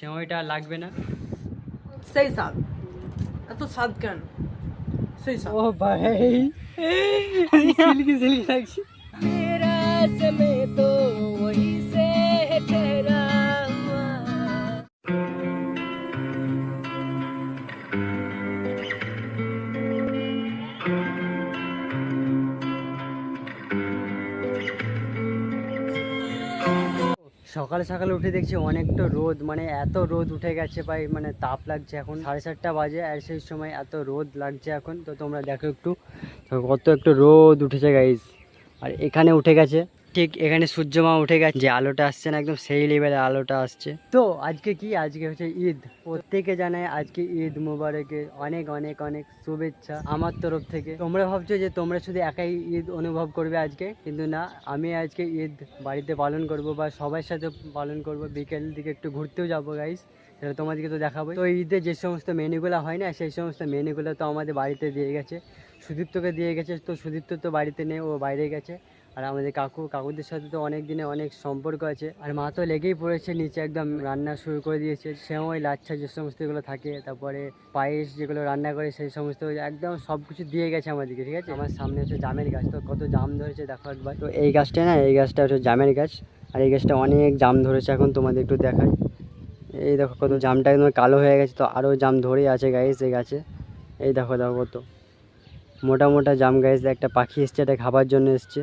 সেময়টা লাগবে না সেই স্বাদ এত স্বাদ কেন সেই স্বাদ ও ভাই সিল্কি সিল্কি লাগছে মেরা সময় তো ওই সকালে সকালে উঠে দেখছি অনেকটা রোদ মানে এত রোদ উঠে গেছে ভাই মানে তাপ লাগছে এখন। সাড়ে সাতটা বাজে, আর সেই সময় এত রোদ লাগছে এখন। তো তোমরা দেখো একটু কত একটু রোদ উঠেছে গাইজ আর এখানে উঠে গেছে। ঠিক এখানে সূর্যমা উঠে গেছে। যে আলোটা আসছে না একদম, সেই লেভেলে আলোটা আসছে। তো আজকে কি? আজকে হচ্ছে ঈদ। প্রত্যেকে জানায় আজকে ঈদ মুবারকে। অনেক অনেক অনেক শুভেচ্ছা আমার তরফ থেকে। তোমরা ভাবছ যে তোমরা শুধু একাই ঈদ অনুভব করবে আজকে? কিন্তু না, আমি আজকে ঈদ বাড়িতে পালন করব বা সবার সাথে পালন করব। বিকেল দিকে একটু ঘুরতেও যাব গাইস সেটা তোমাদেরকে তো দেখাবো তো ঈদে যে সমস্ত মেনুগুলো হয় না, সেই সমস্ত মেনুগুলো তো আমাদের বাড়িতে দিয়ে গেছে। সুদীপ্তকে দিয়ে গেছে। তো সুদীপ্ত তো বাড়িতে নেই, ও বাইরে গেছে। আর আমাদের কাকু, কাকুদের সাথে তো অনেক দিনে অনেক সম্পর্ক আছে। আর মা তো লেগেই পড়েছে, নিচে একদম রান্না শুরু করে দিয়েছে। সেময় লাচ্ছা যে সমস্ত এগুলো থাকে, তারপরে পায়েস যেগুলো রান্না করে সেই সমস্ত একদম সব কিছু দিয়ে গেছে আমাদেরকে, ঠিক আছে? আমার সামনে হচ্ছে জামের গাছ, তো কত জাম ধরেছে দেখো একবার। তো এই গাছটা না, এই গাছটা হচ্ছে জামের গাছ, আর এই গাছটা অনেক জাম ধরেছে এখন তোমাদের একটু দেখাই। এই দেখো কত জামটা একদম কালো হয়ে গেছে, তো আরও জাম ধরেই আছে গাইস এই গাছে। এই দেখো দেখো কত। মোটা মোটা জাম গাইস একটা পাখি এসছে, এটা খাবার জন্য এসছে।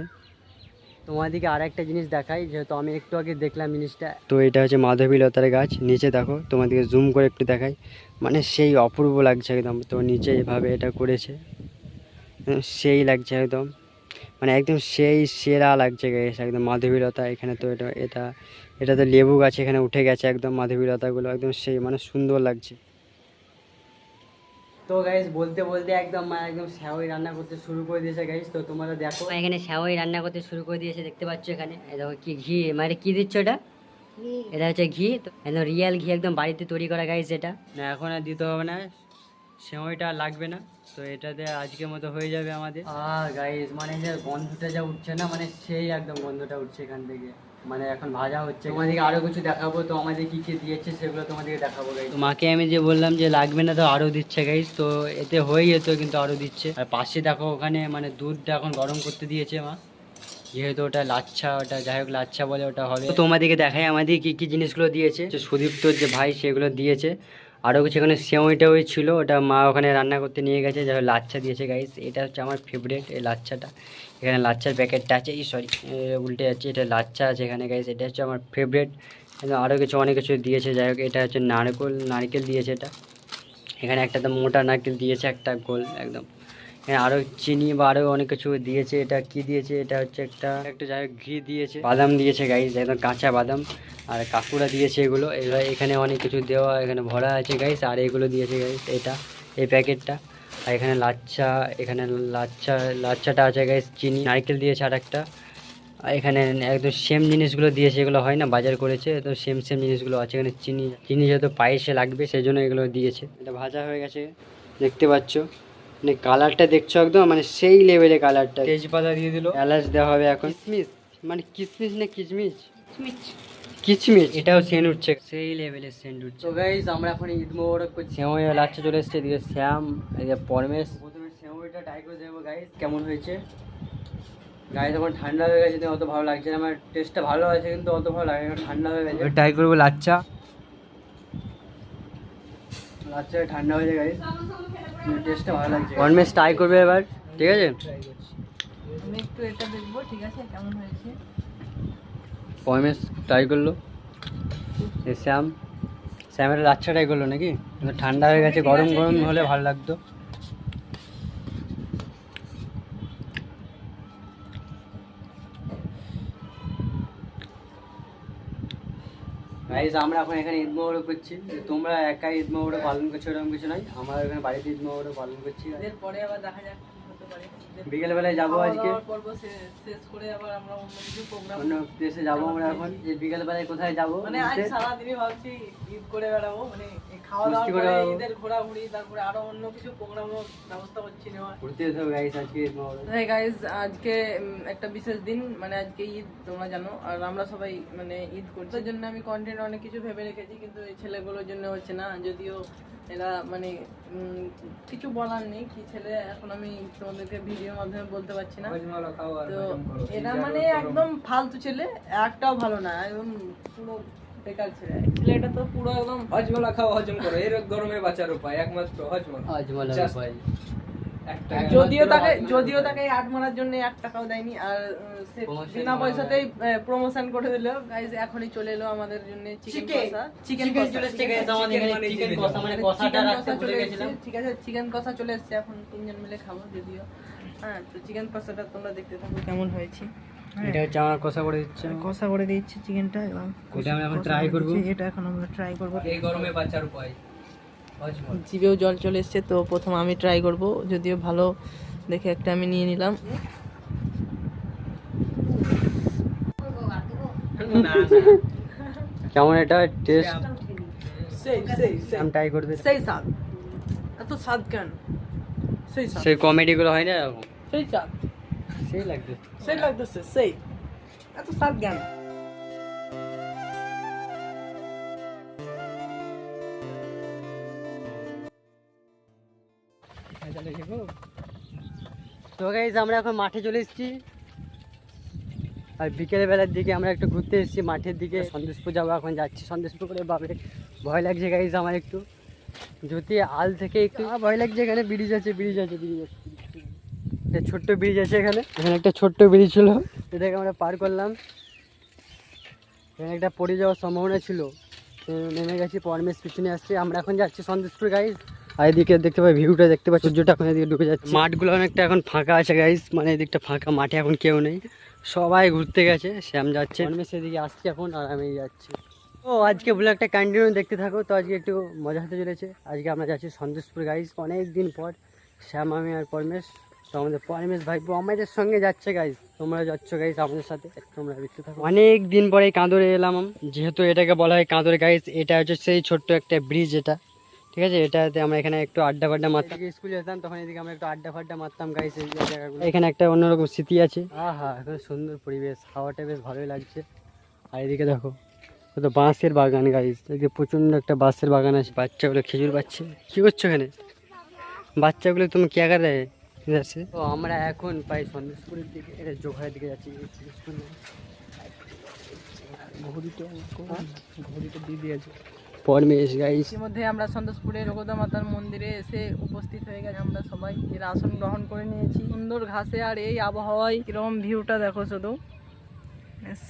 তোমাদেরকে আর একটা জিনিস দেখাই, যেহেতু আমি একটু আগে দেখলাম জিনিসটা। তো এটা হচ্ছে মাধবীলতার গাছ, নিচে দেখো তোমাদেরকে জুম করে একটু দেখাই। মানে সেই অপূর্ব লাগছে একদম, তো নিচে এভাবে এটা করেছে। সেই লাগছে একদম। মানে একদম সেই সেরা লাগছে গাছ একদম মাধবীলতা এখানে তো এটা এটা এটা তো লেবু গাছ এখানে উঠে গেছে একদম মাধবীলতাগুলো একদম সেই মানে সুন্দর লাগছে। তো গাইস বলতে বলতে একদম মা একদম শ্যাওই রান্না করতে শুরু করে দিয়েছে গাইস তো তোমরা দেখো। এখানে শ্যাওয়াই রান্না করতে শুরু করে দিয়েছে দেখতে পাচ্ছ এখানে। এই দেখো কি ঘি মানে কি দিচ্ছ এটা এটা হচ্ছে ঘি। তো একদম রিয়েল ঘি একদম বাড়িতে তৈরি করা গাইস এটা। না এখন আর দিতে হবে না। আর লাগবে না। তো এটাতে আজকের মতো হয়ে যাবে আমাদের। আর গাইস মানে যে গন্ধটা যা উঠছে না মানে সেই একদম গন্ধটা উঠছে এখান থেকে। মানে এখন ভাজা হচ্ছে। তোমাদেরকে আরও কিছু দেখাবো, তো আমাদের কি কি দিয়েছে সেগুলো তোমাদেরকে দেখাবো গাইস তো মাকে আমি যে বললাম যে লাগবে না, তো আরও দিচ্ছে গাইস তো এতে হয়ে যেত, কিন্তু আরও দিচ্ছে। আর পাশে দেখো, ওখানে মানে দুধটা এখন গরম করতে দিয়েছে মা। যেহেতু ওটা লাচ্ছা, ওটা যাই হোক লাচ্ছা বলে ওটা হবে। তোমাদেরকে দেখাই আমাদের কি কি জিনিসগুলো দিয়েছে। সুদীপ্তর যে ভাই, সেগুলো দিয়েছে। আরও কিছু এখানে সেমইটা ওই ছিল, ওটা মা ওখানে রান্না করতে নিয়ে গেছে, যাই লাচ্ছা দিয়েছে গাইস এটা হচ্ছে আমার ফেভারিট এই লাচ্ছাটা। এখানে লাচ্ছার প্যাকেটটা আছে, এই সরি উল্টে আছে এটা লাচ্ছা আছে এখানে গাইস এটা হচ্ছে আমার ফেভারিট আরও কিছু, অনেক কিছু দিয়েছে, যাই হোক, এটা হচ্ছে নারকেল নারকেল দিয়েছে এটা। এখানে একটা তো মোটা নারকেল দিয়েছে, একটা গোল, একদম। এখানে আরও চিনি বা আরও অনেক কিছু দিয়েছে। এটা কি দিয়েছে? এটা হচ্ছে একটা একটা যাই ঘি দিয়েছে। বাদাম দিয়েছে গাইস একদম কাঁচা বাদাম। আর কাকুরা দিয়েছে এগুলো। এবার এখানে অনেক কিছু দেওয়া, এখানে ভরা আছে গাইস আর এগুলো দিয়েছে গাইস এটা, এই প্যাকেটটা। আর এখানে লাচ্ছা এখানে লাচ্ছা, লাচ্ছাটা আছে গাইস চিনি। নারকেল দিয়েছে আর একটা এখানে একদম সেম জিনিসগুলো দিয়েছে, এগুলো হয় না, বাজার করেছে, তো সেম সেম জিনিসগুলো আছে। এখানে চিনি চিনি যেহেতু পায়েসে লাগবে সেই জন্য এগুলো দিয়েছে। এটা ভাজা হয়ে গেছে, দেখতে পাচ্ছ। মানে কালারটা দেখছ একদম? মানে সেই লেভেলে কালারটা তেজপাতা দিয়ে দিল। এলাচ দেওয়া হবে এখন। কিসমিস? মানে কিসমিস না কিচমিচ কিচমিচ এটাও সেন্ট উঠছে। সেই লেভেলের সেন্ট উঠছে। তো গাইস আমরা এখন ঈদ মোবারক করছি। শ্যামই লাচ্ছা চলে এসছে এদিকে শ্যাম এদিকে পরমেশ। প্রথমে শ্যামইটা ট্রাই করে দেবো গাইস কেমন হয়েছে। গায়ে যখন ঠান্ডা হয়ে গেছে তো অত ভালো লাগছে না। আমার টেস্টটা ভালো আছে কিন্তু অত ভালো লাগে না ঠান্ডা হয়ে গেছে। ট্রাই করব লাচ্চা। লাচ্চা ঠান্ডা হয়ে যায় গাইস টেস্টটা ভালো লাগছে। পরমেশ ট্রাই করবে এবার ঠিক আছে? আমি একটু এটা দেখব ঠিক আছে? কেমন হয়েছে? পরমেশ ট্রাই করল। শ্যাম। শ্যামের লাচ্ছা ট্রাই করল নাকি? ঠান্ডা হয়ে গেছে গরম গরম হলে ভালো লাগতো। গাইজ আমরা এখন এখানে ঈদ মোবারক করছি। তোমরা একাই ঈদ মোবারক পালন করছ এরকম কিছু নয়। আমরা এখানে বাড়িতে ঈদ মোবারক পালন করছি। এরপরে আবার দেখা যাক বিকেলবেলায় যাব আজকে। শেষ করে আবার আমরা অন্য কিছু প্রোগ্রাম অন্য দেশে যাব আমরা এখন। যে বিকেলবেলায় কোথায় যাব মানে আজ সারাদিনই ভাবছি ঈদ করে বেড়াবো। মানে খাওয়া দাওয়া করে করে ঈদের ঘোরাঘুরি তারপরে আরও অন্য কিছু প্রোগ্রামও ব্যবস্থা করছি ঘুরতে গাইস আজকে হ্যাঁ আজকে একটা বিশেষ দিন মানে আজকে ঈদ তোমরা জানো। আর আমরা সবাই মানে ঈদ করছি। জন্য আমি কন্টেন্ট অনেক কিছু ভেবে রেখেছি কিন্তু এই ছেলেগুলোর জন্য হচ্ছে না। যদিও এরা মানে কিছু বলার নেই কি ছেলে এখন আমি তোমাদেরকে ভিডিওর মাধ্যমে বলতে পারছি না। তো এরা মানে একদম ফালতু ছেলে একটাও ভালো না। একদম পুরো বেকার ছেলে ছেলেটা তো পুরো একদম হজমলা খাও হজম করো। এর গরমে বাঁচার উপায় একমাত্র হজমলা। আজ বলা Just ভাই একটা যদিও তাকে যদিও তাকে আট মারার জন্য এক টাকাও দেয়নি আর উম, সে Promotion বিনা পয়সাতেই প্রমোশন করে দিল। গাইজ এখনই চলে এলো আমাদের জন্য চিকেন কষা। চিকেন চিকেন চলে এসছে guys আমাদের এখানে চিকেন কষা মানে কষাটা রাখতে ভুলে গেছিলাম। ঠিক আছে চিকেন কষা চলে এসেছে এখন তিনজন মিলে খাব যদিও। হ্যাঁ তো চিকেন কষাটা তোমরা দেখতে থাকো কেমন হয়েছে। এটা হচ্ছে আমার কষা করে দিচ্ছে। কষা করে দিচ্ছি চিকেনটা এবং এটা আমি এখন ট্রাই করব। এটা এখন আমরা ট্রাই করব। এই গরমে বাঁচার উপায়। জিভেও জল চলে এসছে তো প্রথম আমি ট্রাই করব। যদিও ভালো দেখে একটা আমি নিয়ে নিলাম। কেমন এটা? টেস্ট সেই সেই সেই ট্রাই করবে সেই স্বাদ। এত স্বাদ কেন? সেই স্বাদ। সেই কমেডি গুলো হয় না সেই স্বাদ। সেই লাগবে সেই লাগতেছে সেই এত স্বাদ কেন তো গাইজ আমরা এখন মাঠে চলে এসেছি। আর বিকেল বেলার দিকে আমরা একটু ঘুরতে এসেছি মাঠের দিকে। সন্দেশপুর যাব এখন যাচ্ছি সন্দেশপুর করে। বাবে ভয় লাগছে গাইজ আমার একটু। যদি আল থেকে একটু ভয় লাগছে এখানে ব্রিজ আছে ব্রিজ আছে ব্রিজ আছে। একটা ছোট্ট ব্রিজ আছে এখানে। এখানে একটা ছোট্ট ব্রিজ ছিল। এটাকে আমরা পার করলাম। এখানে একটা পড়ে যাওয়ার সম্ভাবনা ছিল। তো নেমে গেছি পরমেশ পিছনে আসছে। আমরা এখন যাচ্ছি সন্দেশপুর গাইজ আর এদিকে দেখতে পাই ভিউটা দেখতে পাই সূর্যটা এখন এদিকে ঢুকে যাচ্ছে। মাঠগুলো অনেকটা এখন ফাঁকা আছে গাইজ মানে এদিকটা ফাঁকা মাঠে এখন কেউ নেই। সবাই ঘুরতে গেছে শ্যাম যাচ্ছে। পরমেশ এদিকে আসছে এখন আর আমি যাচ্ছি। ও আজকে ব্লগটা কন্টিনিউ দেখতে থাকো তো আজকে একটু মজা হতে চলেছে। আজকে আমরা যাচ্ছি সন্দেশপুর গাইজ অনেক দিন পর শ্যাম আমি আর পরমেশ। তো আমাদের পরমেশ ভাইপো আমাদের সঙ্গে যাচ্ছে গাইজ তোমরা যাচ্ছ গাইজ আমাদের সাথে। তোমরা দেখতে থাকো। অনেক দিন পরে কাঁদরে এলাম যেহেতু এটাকে বলা হয় কাঁদরে গাইজ এটা হচ্ছে সেই ছোট্ট একটা ব্রিজ এটা। ঠিক আছে? এটাতে আমরা এখানে একটু আড্ডা ফাড্ডা মারতাম স্কুলে যেতাম তখন এদিকে আমরা একটু আড্ডা ফাড্ডা মারতাম গাইস এই জায়গাগুলো। এখানে একটা অন্যরকম স্মৃতি আছে। আহা এখন সুন্দর পরিবেশ। হাওয়াটা বেশ ভালোই লাগছে। আর এদিকে দেখো কত বাঁশের বাগান গাইস এদিকে প্রচণ্ড একটা বাঁশের বাগান আছে। বাচ্চাগুলো খেজুর পাচ্ছে। কী করছ এখানে? বাচ্চাগুলো তুমি কে আকার দেয় আছে। তো আমরা এখন প্রায় সন্দেশপুরের দিকে এটা জোঘাড়ের দিকে যাচ্ছি স্কুল। ঘড়িটা দিয়ে দিয়েছে পরমেশ গাইস ইতিমধ্যে আমরা সন্তোষপুরে রঘুদা মাতার মন্দিরে এসে উপস্থিত হয়ে গেছি। আমরা সবাই এর আসন গ্রহণ করে নিয়েছি। সুন্দর ঘাসে আর এই আবহাওয়ায় কীরকম ভিউটা দেখো শুধু।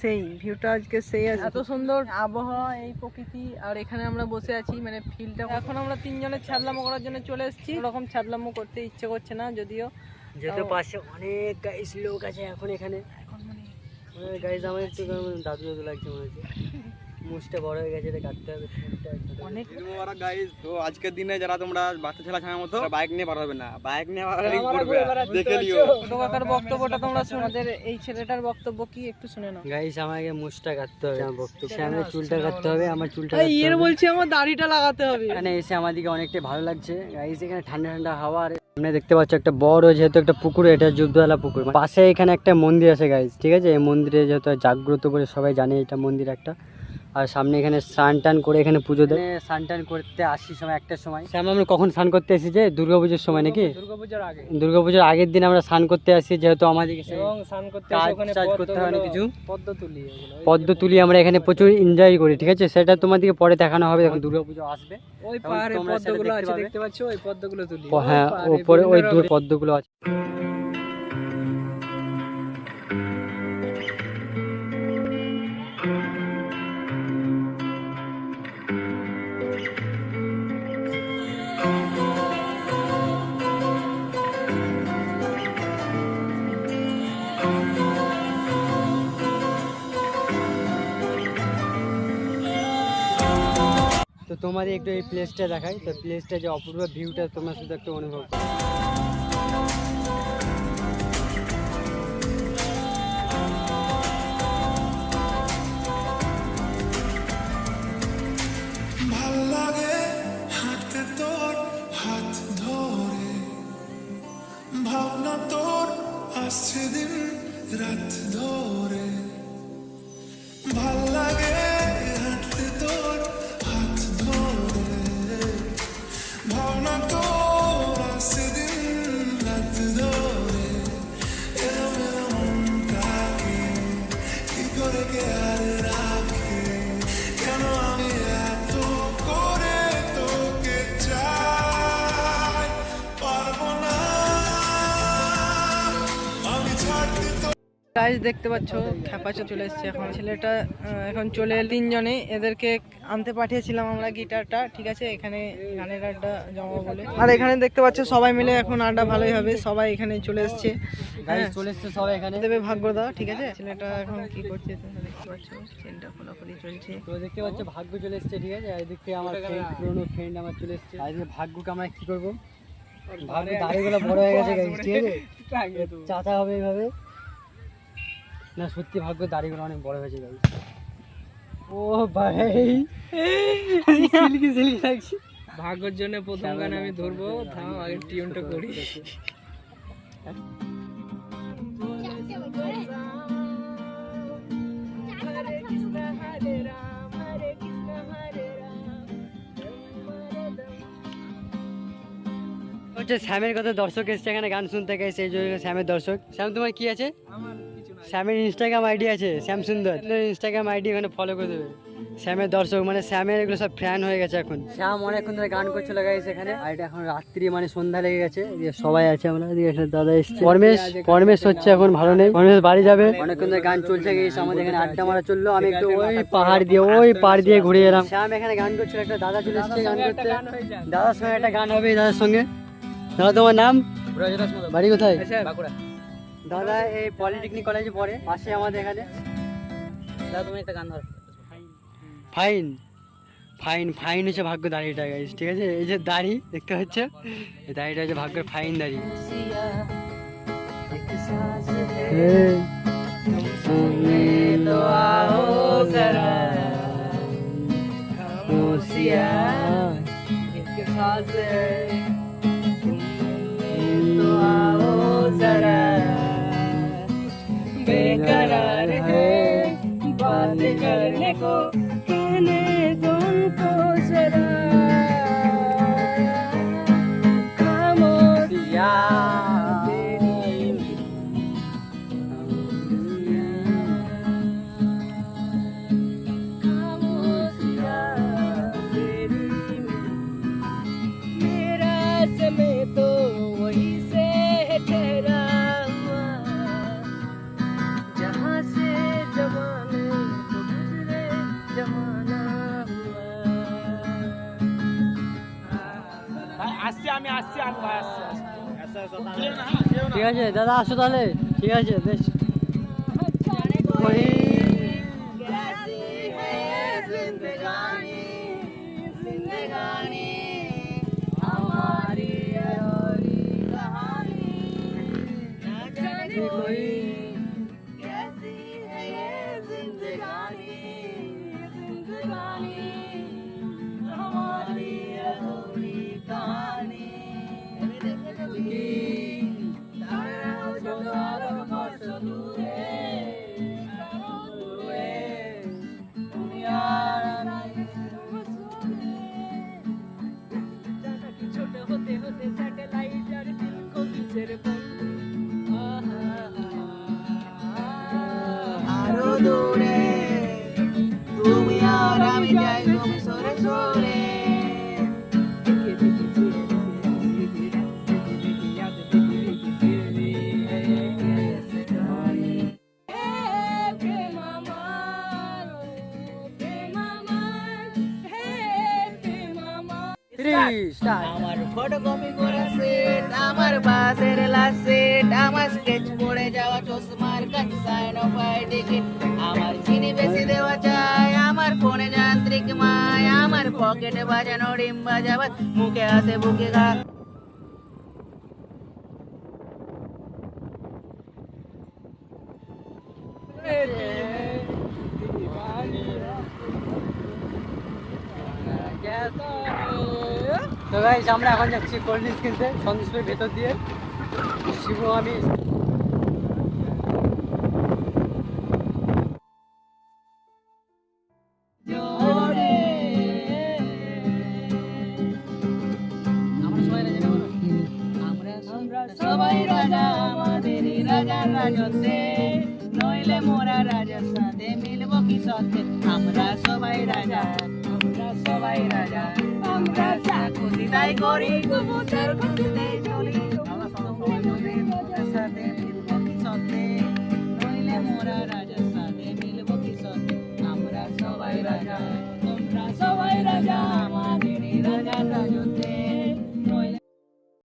সেই ভিউটা আজকে সেই আছে। এত সুন্দর আবহাওয়া এই প্রকৃতি আর এখানে আমরা বসে আছি মানে ফিলটা এখন আমরা তিনজনের ছাদলামো করার জন্য চলে এসেছি। ওরকম ছাদলামো করতে ইচ্ছে করছে না যদিও। যেহেতু পাশে অনেক গাইস লোক আছে এখন এখানে। এখন মানে গাইস আমার একটু দাদু দাদু লাগছে মনে হচ্ছে। মুছটা বড় হয়ে গেছে কাটতে হবে অনেক গাইস তো আজকের দিনে যারা তোমরা বাচ্চা ছেলে মতো বাইক নিয়ে বার হবে না। বাইক নিয়ে বার দেখে নিও? বক্তব্যটা তোমরা এই ছেলেটার বক্তব্য কি একটু শুনে নাও। গাইস আমাকে মুছটা কাটতে হবে। আমার বক্তব্য আমার চুলটা কাটতে হবে আমার চুলটা এই এর বলছি আমার দাড়িটা লাগাতে হবে। এখানে এসে আমাদেরকে অনেকটাই ভালো লাগছে। গাইস এখানে ঠান্ডা ঠান্ডা হাওয়া আর সামনে দেখতে পাচ্ছ একটা বড় যেহেতু একটা পুকুর এটা যুদ্ধওয়ালা পুকুর। পাশে এখানে একটা মন্দির আছে গাইস ঠিক আছে? এই মন্দিরে যেহেতু জাগ্রত করে সবাই জানে এটা মন্দির একটা। আর সামনে এখানে স্নান টান করে এখানে পুজো দেয়। স্নান টান করতে আসি সময় একটার সময়। শ্যাম আমরা কখন স্নান করতে এসেছে দুর্গাপুজোর সময় নাকি? দুর্গাপূজার আগে। দুর্গাপুজোর আগের দিন আমরা স্নান করতে আসি যেহেতু কাজ করতে হয় না কিছু। পদ্ম তুলি পদ্ম তুলি আমরা এখানে প্রচুর এনজয় করি ঠিক আছে? সেটা তোমাদেরকে পরে দেখানো হবে যখন দুর্গাপুজো আসবে। ওই পাহাড়ে পদ্মগুলো আছে দেখতে পাচ্ছ? ওই পদ্মগুলো তুলি। হ্যাঁ ওপরে ওই দূর পদ্মগুলো আছে। তোমাদের একটু এই প্লেসটা দেখাই। তো প্লেসটা যে অপূর্ব ভিউটা তোমার শুধু একটু অনুভব করো। গাইজ দেখতে পাচ্ছ খ্যাপাচো চলে এসছে এখন। ছেলেটা এখন চলে এল তিনজনে। এদেরকে আনতে পাঠিয়েছিলাম আমরা গিটারটা ঠিক আছে? এখানে গানের আড্ডা জমা বলে। আর এখানে দেখতে পাচ্ছ সবাই মিলে এখন আড্ডা ভালোই হবে। সবাই এখানে চলে এসছে। হ্যাঁ। চলে এসছে সবাই এখানে। দেবে ভাগ্যদা ঠিক আছে? ছেলেটা এখন কি করছে তোমরা দেখতে পাচ্ছ? খোলাখুলি চলছে। তো দেখতে পাচ্ছ ভাগ্য চলে এসছে ঠিক আছে? এদিকে আমার friend, পুরোনো ফ্রেন্ড আমার চলে এসছে। ভাগ্যকে আমরা কি করব? ভাগ্য দাড়িগুলো বড় হয়ে গেছে ঠিক আছে? চাচা হবে এইভাবে। না সত্যি ভাগ্য দাড়িগুলো অনেক বড় হয়েছে গাইস। ও ভাই সিল্কি সিল্কি লাগছে। ভাগ্যের জন্য প্রথম গান আমি ধরবো থাম আগে টিউনটা করি। হচ্ছে শ্যামের কথা দর্শক এসছে এখানে গান শুনতে গেছে এই জন্য শ্যামের দর্শক। শ্যাম তোমার কি আছে? শ্যামের ইনস্টাগ্রাম আইডি আছে শ্যাম সুন্দর ইনস্টাগ্রাম আইডি এখানে ফলো করে দেবে। শ্যামের দর্শক মানে শ্যামের এগুলো সব ফ্যান হয়ে গেছে এখন। শ্যাম অনেকক্ষণ ধরে গান করছিল গাইস এখানে। আর এটা এখন রাত্রি মানে সন্ধ্যা লেগে গেছে। সবাই আছে আমরা দাদা এসছে। পরমেশ পরমেশ হচ্ছে এখন ভালো নেই। পরমেশ বাড়ি যাবে। অনেকক্ষণ ধরে গান চলছে গেছে আমাদের এখানে আড্ডা মারা চলল। আমি একটু ওই পাহাড় দিয়ে ওই পাহাড় দিয়ে ঘুরে এলাম। শ্যাম এখানে গান করছিল একটা দাদা চলে এসছে গান করতে। দাদার সঙ্গে একটা গান হবে দাদার সঙ্গে। দাদা তোমার নাম? বাড়ি কোথায়? দাদা এই পলিটেকনিক কলেজে পড়ে পাশে আমাদের এখানে। দাদা তুমি একটা গান ধর। ফাইন। ফাইন ফাইন হচ্ছে ভাগ্য দাড়িটা গাইস ঠিক আছে? এই যে দাড়ি দেখতে হচ্ছে? এই দাড়িটা হচ্ছে ভাগ্যের ফাইন দাড়ি। এই। আছে দাদা আসো তাহলে। ঠিক আছে বেশ। ওই আমার ফটোকপি করা সেট আমার বাসের লাস্ট সেট আমার স্কেচ পড়ে যাওয়া চশমার কাছে সাইন অফ টিকিট আমার চিনি বেশি দেওয়া চাই আমার ফোনে যান্ত্রিক মায় আমার পকেটে বাজানো ডিম বাজাবার মুখে আসে বুকে ঘা তো গাইস আমরা এখন যাচ্ছি কোল্ড ড্রিঙ্কস কিনতে সন্দেশের ভেতর দিয়ে। শিবু, আমি আমরা সবাই রাজা, আমাদেরই রাজা, রাজত্বে। নইলে মোরা রাজার সাথে মিলব কি সত্যে আমরা সবাই রাজা আমরা সবাই রাজা আমরা যা খুশি তাই করি তবু তার খুশিতেই চলি সাথে মিলব কি সত্যে নইলে রাজা আমরা সবাই রাজা আমাদের রাজা রাজন